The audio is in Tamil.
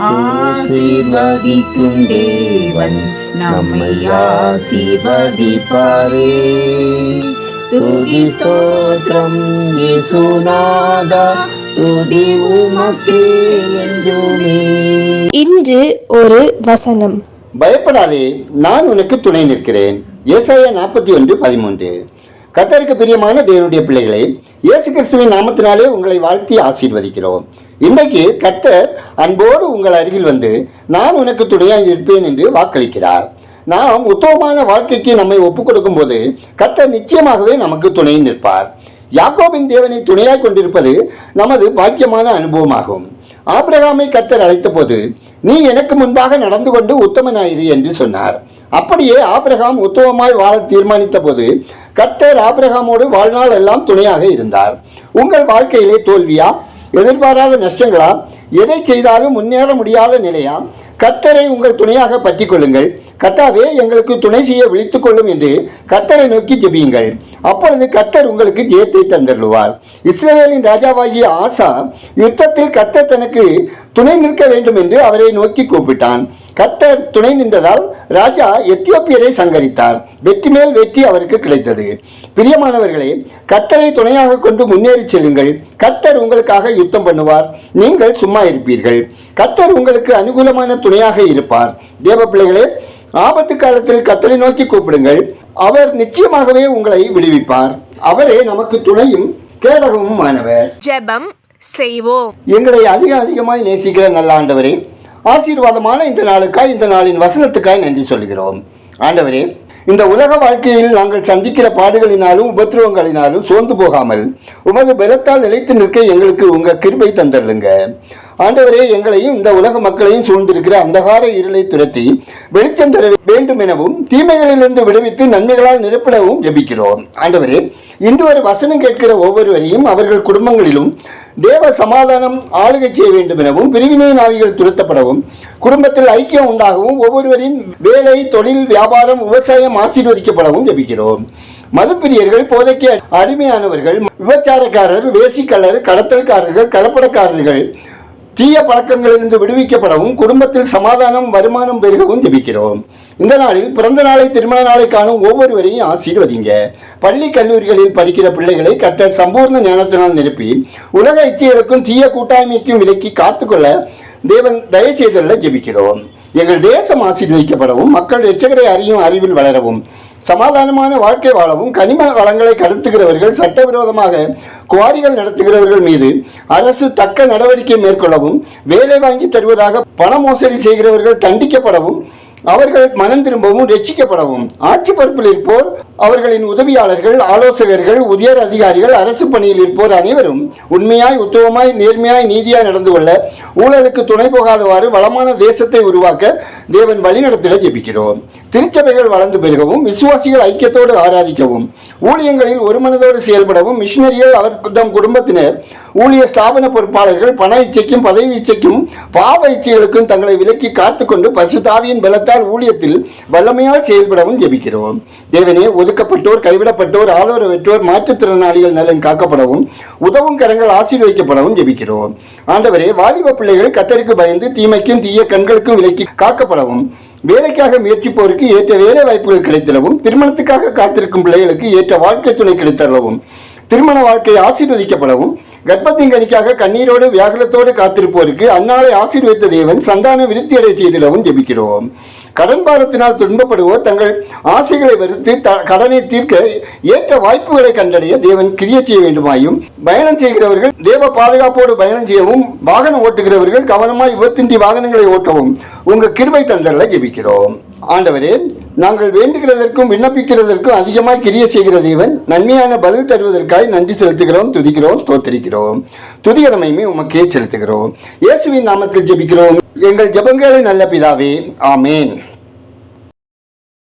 ஆசீர்வதிக்கும் தேவன் நம்மை ஆசீர்வதிப்பாரே. துதி ஸ்தோத்திரம் இயேசுநாதா துதி உமக்கே என்றுமே. இன்று ஒரு வசனம். பயப்படாதே நான் உனக்கு துணை நிற்கிறேன். ஏசாயா நாற்பத்தி ஒன்று பதிமூன்று. கத்தருக்கு பிரியமான தேவனுடைய பிள்ளைகளை இயேசு கிறிஸ்துவின் நாமத்தினாலே உங்களை வாழ்த்தி ஆசீர்வதிக்கிறோம். இன்றைக்கு கத்தர் அன்போடு உங்கள் அருகில் வந்து நான் உனக்கு துணையாக இருப்பேன் என்று வாக்களிக்கிறார். நாம் உத்தமமான வாழ்க்கைக்கு நம்மை ஒப்புக் கொடுக்கும் போது கத்தர் நிச்சயமாகவே நமக்கு துணை நிற்பார். யாக்கோபின் தேவனை துணையாக கொண்டிருப்பது நமது பாக்கியமான அனுபவமாகும். ஆபிரகாமை கத்தர் அழைத்தபோது நீ எனக்கு முன்பாக நடந்து கொண்டு உத்தமனாயிரு என்று சொன்னார். அப்படியே ஆபிரகாம் உத்தமமாய் வாழ தீர்மானித்த போது கத்தர் ஆபிரகாமோடு வாழ்நாள் எல்லாம் துணையாக இருந்தார். உங்கள் வாழ்க்கையிலே தோல்வியா? எதிர்பாராத நஷ்டங்களா? எதை செய்தாலும் முன்னேற முடியாத நிலையாம். கத்தரை உங்கள் துணையாக பற்றி கொள்ளுங்கள். கத்தாவே எங்களுக்கு துணை செய்ய விழித்து கொள்ளும் என்று கத்தரை நோக்கி ஜெபியுங்கள். அப்பொழுது கத்தர் உங்களுக்கு ஜெயத்தை தந்தருளுவார். இஸ்ரேலின் ராஜாவாகிய ஆசா யுத்தத்தில் கத்தர் தனக்கு துணை நிற்க வேண்டும் என்று அவரை நோக்கி கூப்பிட்டான். கத்தர் துணை நின்றதால் ராஜா எத்தியோப்பியரை சங்கரித்தார். வெற்றி மேல் வெற்றி அவருக்கு கிடைத்தது. பிரியமானவர்களே கத்தரை துணையாக கொண்டு முன்னேறி செல்லுங்கள். கத்தர் உங்களுக்காக யுத்தம் பண்ணுவார். நீங்கள் சும்மா இருப்பீர்கள் கத்தர் உங்களுக்கு அனுகூலமான துணையாக இருப்பார். தேவ பிள்ளைகளே ஆபத்து காலத்தில் கத்தரை நோக்கி கூப்பிடுங்கள். அவர் நிச்சயமாகவே உங்களை விடுவிப்பார். அவரே நமக்கு துணையும் கேடகமும் ஆனவர் ஜெபம் செய்வோம். எங்களை அதிக அதிகமாய் நேசிக்கிற நல்ல ஆண்டவரே ஆசீர்வாதமான இந்த நாளுக்காய் இந்த நாளின் வசனத்துக்காய் நன்றி சொல்கிறோம். ஆண்டவரே இந்த உலக வாழ்க்கையில் நாங்கள் சந்திக்கிற பாடுகளினாலும் உபத்திரவங்களினாலும் சோர்ந்து போகாமல் உமது பலத்தால் நிலைத்து நிற்க எங்களுக்கு உங்க கிருபை தந்தருளுங்க. ஆண்டவரே எங்களையும் இந்த உலக மக்களையும் சூழ்ந்திருக்கிற அந்தகார இருளை துரத்தி வெளிச்சம் தர வேண்டும் எனவும் தீமைகளிலிருந்து விடுவித்து நன்மைகளால் நிரப்பிடவும் ஜெபிக்கிறோம். ஆண்டவரே இன்று ஒரு வசனம் கேட்கிற ஒவ்வொருவரையும் அவர்கள் குடும்பங்களிலும் தேவ சமாதானம் ஆளுகை செய்ய வேண்டும் எனவும் பிரிவினை நாவிகள் துரத்தப்படவும் குடும்பத்தில் ஐக்கியம் உண்டாகவும் ஒவ்வொருவரின் வேலை தொழில் வியாபாரம் விவசாயம் ஆசீர்வதிக்கப்படவும் ஜெபிக்கிறோம். மதுப்பிரியர்கள் போதைக்கு அடிமையானவர்கள் விபச்சாரக்காரர் வேசிக்கலர் கடத்தல்காரர்கள் கலப்படக்காரர்கள் தீய பழக்கங்களிலிருந்து விடுவிக்கப்படவும் குடும்பத்தில் சமாதானம் வருமானம் பெருகவும் ஜெபிக்கிறோம். இந்த நாளில் பிறந்த நாளை திருமண நாளை காணும் ஒவ்வொருவரையும் ஆசீர்வதிங்க. பள்ளி கல்லூரிகளில் படிக்கிற பிள்ளைகளை கத்தர் சம்பூர்ண ஞானத்தினால் நிரப்பி உலக இச்சையருக்கும் தீய கூட்டாய்மைக்கும் விலக்கி காத்துக்கொள்ள தேவன் தயவு செய்துள்ள ஜெபிக்கிறோம். எங்கள் தேசம் ஆசீர்வதிக்கப்படவும் மக்கள் எச்சகரை அறியும் அறிவில் வளரவும் சமாதானமான வாழ்க்கை வாழவும் கனிம வளங்களை கடத்துகிறவர்கள் சட்டவிரோதமாக குவாரிகள் நடத்துகிறவர்கள் மீது அரசு தக்க நடவடிக்கை மேற்கொள்ளவும் வேலை வாங்கி தருவதாக பண மோசடி செய்கிறவர்கள் தண்டிக்கப்படவும் அவர்கள் மனம் திரும்பவும் ரட்சிக்கப்படவும். ஆட்சி பொறுப்பில் இருப்போர் அவர்களின் உதவியாளர்கள் ஆலோசகர்கள் உயர் அதிகாரிகள் அரசு பணியில் இருப்போர் அனைவரும் உண்மையாய் உத்தவமாய் நேர்மையாய் நீதியாய் நடந்து கொள்ள ஊழலுக்கு துணை போகாதவாறு வளமான தேசத்தை உருவாக்க தேவன் வழிநடத்திட ஜெபிக்கிறோம். திருச்சபைகள் வளர்ந்து பெருகவும் விசுவாசிகள் ஐக்கியத்தோடு ஆராதிக்கவும் ஊழியங்களில் ஒரு மனதோடு செயல்படவும் மிஷினரிகள் அவர் தம் குடும்பத்தினர் ஊழிய ஸ்தாபன பொறுப்பாளர்கள் பண இச்சைக்கும் பதவி இச்சைக்கும் பாவ இச்சைகளுக்கும் தங்களை விலக்கி காத்துக்கொண்டு பசுதாவியின் பலத்தால் ஊழியத்தில் வல்லமையால் செயல்படவும் ஜெபிக்கிறோம். தேவனே ஒதுக்கப்பட்டோர் கைவிடப்பட்டோர் ஆதரவற்றோர் மாற்றுத்திறனாளிகள் நலன் காக்கப்படவும் உதவும் கரங்கள் ஆசீர்வதிக்கப்படவும் ஜெபிக்கிறோம். ஆண்டவரே வாலிப பிள்ளைகள் கத்தருக்கு பயந்து தீமைக்கும் தீய கண்களுக்கும் விலக்கி காக்கப்படவும் வேலைக்காக முயற்சிப்போருக்கு ஏற்ற வேலை வாய்ப்புகள் கிடைத்திடவும் திருமணத்துக்காக காத்திருக்கும் பிள்ளைகளுக்கு ஏற்ற வாழ்க்கை துணை கிடைத்தளவும் திருமண வாழ்க்கை ஆசீர்வதிக்கப்படவும் கர்ப்பத்தின் கனிக்காக கண்ணீரோடு வியாகுலத்தோடு காத்திருப்போருக்கு அந்நாளை ஆசீர்வதித்த தேவன் சந்தான விருத்தியடை செய்திடவும் ஜெபிக்கிறோம். கடன் பாரத்தினால் துன்பப்படுவோர் தங்கள் ஆசைகளை வெறுத்து த கடனை தீர்க்க ஏற்ற வாய்ப்புகளை கண்டறிய தேவன் கிரிய செய்ய வேண்டுமாயும். பயணம் செய்கிறவர்கள் தேவ பாதுகாப்போடு பயணம் செய்யவும் வாகனம் ஓட்டுகிறவர்கள் கவனமாய் விபத்தின்றி வாகனங்களை ஓட்டவும் உங்கள் கிருபை தந்தல்ல ஜெபிக்கிறோம். ஆண்டவரே நாங்கள் வேண்டுகிறதற்கும் விண்ணப்பிக்கிறதற்கும் அதிகமாக கிரிய செய்கிற தேவன் நன்மையான பதில் தருவதற்காய் நன்றி செலுத்துகிறோம் துதிக்கிறோம் ஸ்தோத்தரிக்கிறோம். துதிகரமையுமே உமக்கே செலுத்துகிறோம். இயேசுவின் நாமத்தில் ஜெபிக்கிறோம். எங்கள் ஜெபங்களை நல்ல பிதாவே ஆமேன்.